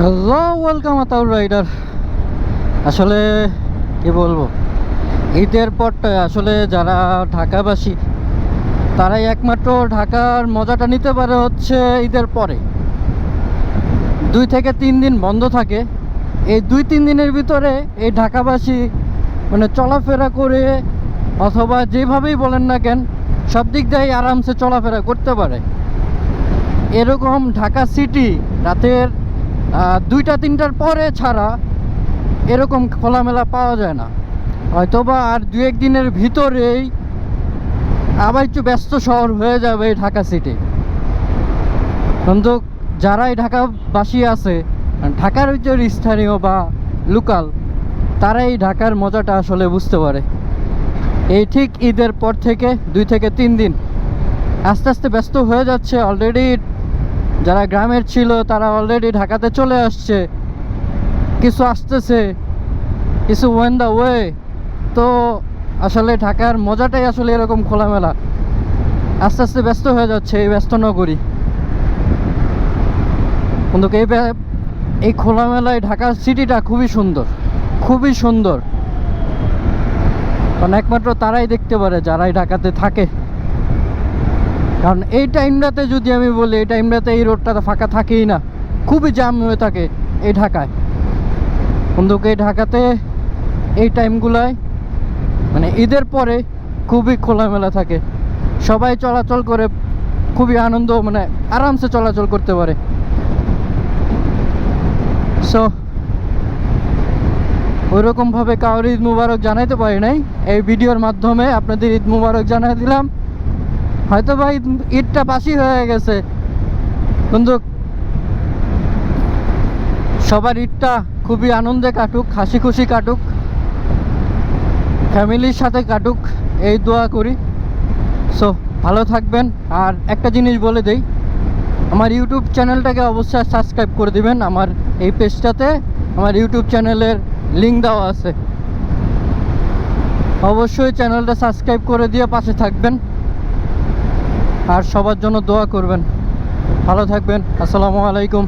Hello welcome Ataur rider আসলে, কি বলব? ঈদের পরটা আসলে যারা ঢাকাবাসী, তারাই একমাত্র ঢাকার মজাটা নিতে পারে হচ্ছে ঈদের পরে। দুই থেকে তিন দিন বন্ধ থাকে। এই দুই তিন দিনের ভিতরে এই ঢাকাবাসী মানে চলাফেরা করে, অথবা যেভাবেই বলেন না কেন, সব দিক দিয়েই আরামসে চলাফেরা করতে পারে। এরকম ঢাকা সিটি রাতের দুইটা তিনটার পরে ছাড়া এরকম খোলামেলা পাওয়া যায় না। হয়তোবা আর দু এক দিনের ভিতরেই আবার একটু ব্যস্ত শহর হয়ে যাবে এই ঢাকা সিটি। কিন্তু যারাই ঢাকাবাসী আছে, ঢাকার ওই যে স্থানীয় বা লোকাল, তারাই ঢাকার মজাটা আসলে বুঝতে পারে। এই ঠিক ঈদের পর থেকে দুই থেকে তিন দিন আস্তে আস্তে ব্যস্ত হয়ে যাচ্ছে অলরেডি যারা গ্রামের ছিল, তারা অলরেডি ঢাকাতে চলে আসছে। কিছু আসতেছে, কিছু ওয়েন দ্য ওয়ে তো আসলে ঢাকার মজাটাই আসলে এরকম খোলামেলা। আস্তে আস্তে ব্যস্ত হয়ে যাচ্ছে এই ব্যস্ত নগরী। কিন্তু এই এই খোলামেলায় ঢাকা সিটিটা খুবই সুন্দর। খুবই সুন্দর। কারণ একমাত্র তারাই দেখতে পারে যারাই ঢাকাতে থাকে। কারণ এই টাইমটাতে যদি আমি বলি, এই টাইমটাতে এই রোডটা তো ফাঁকা থাকেই না। খুবই জ্যাম হয়ে থাকে এই ঢাকায়। বন্ধুকে, এই ঢাকাতে এই টাইমগুলায় মানে ঈদের পরে খুবই খোলামেলা থাকে। সবাই চলাচল করে খুবই আনন্দ মানে আরামসে চলাচল করতে পারে। সো ওইরকমভাবে কারোর ঈদ মুবারক জানাইতে পারি নাই। এই ভিডিওর মাধ্যমে আপনাদের ঈদ মুবারক জানাই দিলাম। হয়তো ভাই ঈদটা বাসি হয়ে গেছে। কিন্তু সবার ঈদটা খুবই আনন্দে কাটুক হাসি খুশি কাটুক, ফ্যামিলির সাথে কাটুক, এই দোয়া করি। সো ভালো থাকবেন। আর একটা জিনিস বলে দেই, আমার ইউটিউব চ্যানেলটাকে অবশ্যই সাবস্ক্রাইব করে দিবেন। আমার এই পেজটাতে আমার ইউটিউব চ্যানেলের লিঙ্ক দেওয়া আছে। অবশ্যই চ্যানেলটা সাবস্ক্রাইব করে দিয়ে পাশে থাকবেন। আর সবার জন্য দোয়া করবেন। ভালো থাকবেন। আসসালামু আলাইকুম।